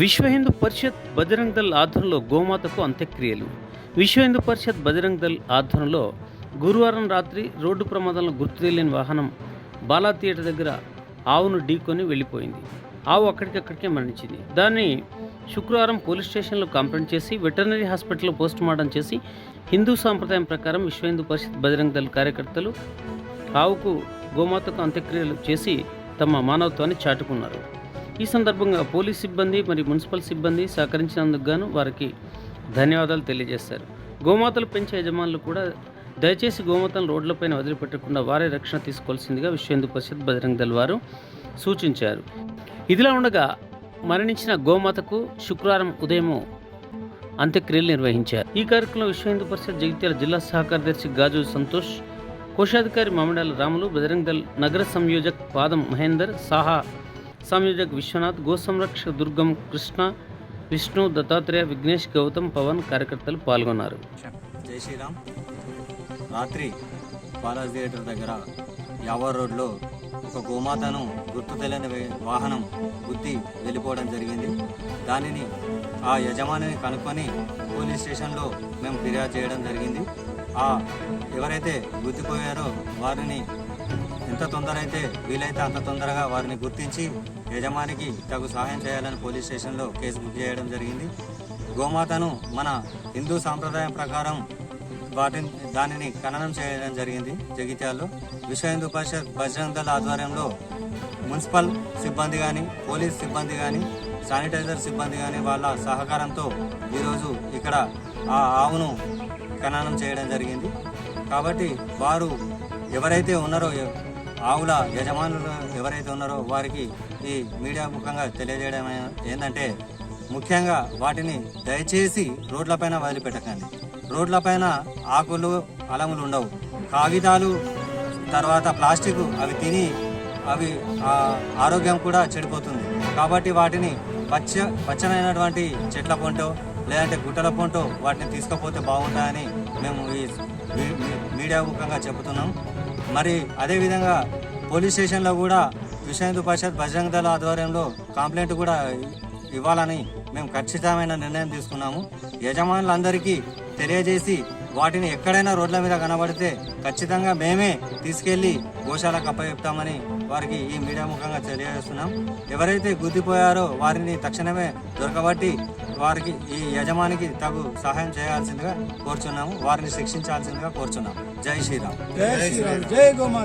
విశ్వ హిందూ పరిషత్ బజరంగ్ దళ్ ఆధ్వర్యంలో గోమాతకు అంత్యక్రియలు. విశ్వ హిందూ పరిషత్ బజరంగ్ దళ్ ఆధ్వర్యంలో గురువారం రాత్రి రోడ్డు ప్రమాదంలో గుర్తు తెలియని వాహనం బాలా థియేటర్ దగ్గర ఆవును ఢీకొని వెళ్ళిపోయింది. ఆవు అక్కడికక్కడికే మరణించింది. దాన్ని శుక్రవారం పోలీస్ స్టేషన్లో కంప్లైంట్ చేసి వెటర్నరీ హాస్పిటల్లో పోస్టుమార్టం చేసి హిందూ సాంప్రదాయం ప్రకారం విశ్వ హిందూ పరిషత్ బజరంగ్ దళ్ కార్యకర్తలు ఆవుకు గోమాతకు అంత్యక్రియలు చేసి తమ మానవత్వాన్ని చాటుకున్నారు. ఈ సందర్భంగా పోలీస్ సిబ్బంది మరియు మున్సిపల్ సిబ్బంది సహకరించినందుకు గాను వారికి ధన్యవాదాలు తెలియజేశారు. గోమాతలు పెంచే యజమానులు కూడా దయచేసి గోమాతలను రోడ్లపైన వదిలిపెట్టకుండా వారే రక్షణ తీసుకోవాల్సిందిగా విశ్వేందు పరిషత్ బజరంగ్ దళ్ వారు సూచించారు. ఇదిలా ఉండగా మరణించిన గోమాతకు శుక్రవారం ఉదయం అంత్యక్రియలు నిర్వహించారు. ఈ కార్యక్రమంలో విశ్వ పరిషత్ జగిత్యాల జిల్లా సహకారదర్శి గాజు సంతోష్ కోశాధికారి మామిడాల రాములు బజరంగ్ దళ్ నగర సంయోజక్ పాదం మహేందర్ సాహా సంయోజక్ విశ్వనాథ్ గోసంరక్ష దుర్గం కృష్ణ విష్ణు దత్తాత్రేయ విఘ్నేష్ గౌతమ్ పవన్ కార్యకర్తలు పాల్గొన్నారు. జై శ్రీరామ్. రాత్రి బాలాజీ థియేటర్ దగ్గర యావర్ రోడ్లో ఒక గోమాతను గుర్తు తెలియని వాహనం గుద్ది వెళ్ళిపోవడం జరిగింది. దానిని ఆ యజమానిని కనుక్కొని పోలీస్ స్టేషన్లో మేము ఫిర్యాదు చేయడం జరిగింది. ఆ ఎవరైతే గుద్దిపోయారో వారిని ఎంత తొందర అయితే వీలైతే అంత తొందరగా వారిని గుర్తించి యజమానికి తగు సహాయం చేయాలని పోలీస్ స్టేషన్లో కేసు బుక్ చేయడం జరిగింది. గోమాతను మన హిందూ సాంప్రదాయం ప్రకారం వాటిని దానిని ఖననం చేయడం జరిగింది జగిత్యాల్లో. విశ్వ హిందూ పరిషత్ బజరంగ్ దళ ఆధ్వర్యంలో మున్సిపల్ సిబ్బంది కానీ పోలీస్ సిబ్బంది కానీ శానిటైజర్ సిబ్బంది కానీ వాళ్ళ సహకారంతో ఈరోజు ఇక్కడ ఆ ఆవును ఖననం చేయడం జరిగింది. కాబట్టి వారు ఎవరైతే ఉన్నారో ఆవుల యజమానులు ఎవరైతే ఉన్నారో వారికి ఈ మీడియా ముఖంగా తెలియజేయడం ఏంటంటే ముఖ్యంగా వాటిని దయచేసి రోడ్లపైన వదిలిపెట్టకండి. రోడ్లపైన ఆకులు అలములు ఉండవు. కాగితాలు తర్వాత ప్లాస్టిక్ అవి తిని అవి ఆరోగ్యం కూడా చెడిపోతుంది. కాబట్టి వాటిని పచ్చ పచ్చనైనటువంటి చెట్ల పొంటో లేదంటే గుట్టల పొంటో వాటిని తీసుకపోతే బాగుంటాయని మేము ఈ మీడియా ముఖంగా చెబుతున్నాం. మరి అదేవిధంగా పోలీస్ స్టేషన్లో కూడా విశ్వ పరిషత్ బజరంగ దళ ఆధ్వర్యంలో కంప్లైంట్ కూడా ఇవ్వాలని మేము ఖచ్చితమైన నిర్ణయం తీసుకున్నాము. యజమానులందరికీ తెలియజేసి వాటిని ఎక్కడైనా రోడ్ల మీద కనబడితే ఖచ్చితంగా మేమే తీసుకెళ్ళి గోశాలకు అప్పచెప్తామని వారికి ఈ మీడియా ముఖంగా తెలియజేస్తున్నాం. ఎవరైతే గుద్దిపోయారో వారిని తక్షణమే దొరకబట్టి వారికి ఈ యజమానికి తగు సహాయం చేయాల్సిందిగా కోరుచున్నాము. వారిని శిక్షించాల్సిందిగా కోరుచున్నాము. జై శ్రీరామ్. జై శ్రీరామ్. జై గోమాత.